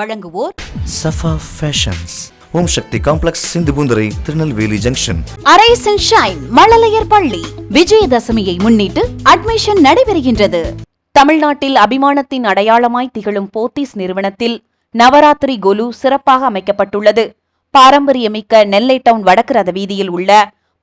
வழங்குவோர் Safa fashions Om Shakti complex Sindhupoonthurai Tirunelveli junction arise and shine மழலையர் பள்ளி விஜயதசமியை முன்னிட்டு அட்மிஷன் நடைபெறுகின்றது. தமிழ்நாட்டில் அபிமானத்தின் அடையாளமாய் திகழும் போத்தீஸ் நிறுவனத்தில் நவராத்திரி கொலு சிறப்பாக அமைக்கப்பட்டுள்ளது. பாரம்பரியமிக்க நெல்லை டவுன் வடக்கு ரத வீதியில் உள்ள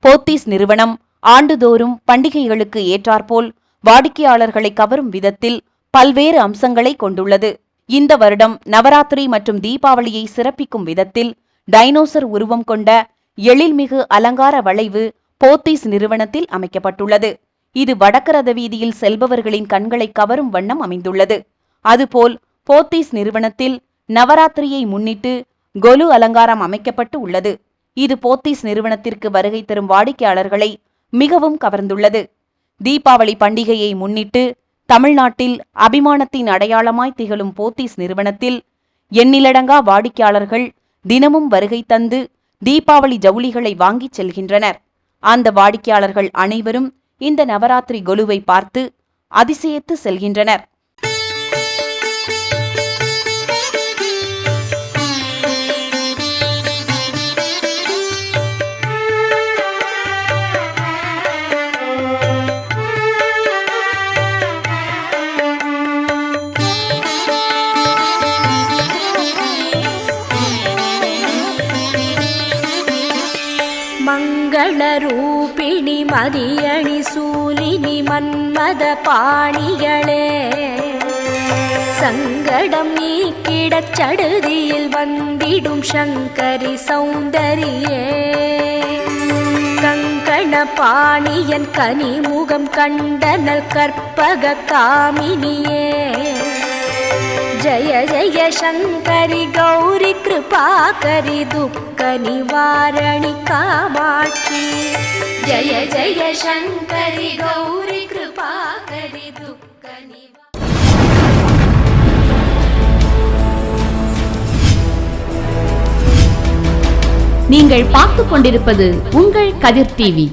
போத்தீஸ் நிறுவனம் ஆண்டுதோறும் பண்டிகைகளுக்கு ஏற்றாற்போல் வாடிக்கையாளர்களை கவரும் விதத்தில் பல்வேறு அம்சங்களை கொண்டுள்ளது. இந்த வருடம் நவராத்திரி மற்றும் தீபாவளியை சிறப்பிக்கும் விதத்தில் டைனோசர் உருவம் கொண்ட எழில்மிகு அலங்கார வளைவு போத்தீஸ் நிறுவனத்தில் அமைக்கப்பட்டுள்ளது. இது வடக்கு ரத வீதியில் செல்பவர்களின் கண்களை கவரும் வண்ணம் அமைந்துள்ளது. அதுபோல் போத்தீஸ் நிறுவனத்தில் நவராத்திரியை முன்னிட்டு கொலு அலங்காரம் அமைக்கப்பட்டு உள்ளது. இது போத்தீஸ் நிறுவனத்திற்கு வருகை தரும் வாடிக்கையாளர்களை மிகவும் கவர்ந்துள்ளது. தீபாவளி பண்டிகையை முன்னிட்டு தமிழ்நாட்டில் அபிமானத்தின் அடையாளமாய் திகழும் போத்தீஸ் நிறுவனத்தில் எண்ணிலடங்கா வாடிக்கையாளர்கள் தினமும் வருகை தந்து தீபாவளி ஜவுளிகளை வாங்கிச் செல்கின்றனர். அந்த வாடிக்கையாளர்கள் அனைவரும் இந்த நவராத்திரி கொலுவை பார்த்து அதிசயத்து செல்கின்றனர். மங்களரூபிணி மதியணி சூலினி மன்மத பாணிகளே. சங்கடம் நீக்கிடச் சடுதியில் வந்திடும் சங்கரி சௌந்தரியே. கங்கண பாணியன் கனிமுகம் கண்டனல் கற்பக காமினியே. जय जय शङ्करि गौरि कृपाकरि दुःख निवारणि कामाक्षि जय जय शङ्करि गौरि कृपाकरि दुःख निवारणि நீங்கள் பார்த்துக் கொண்டிருப்பது உங்கள் கதிர் டிவி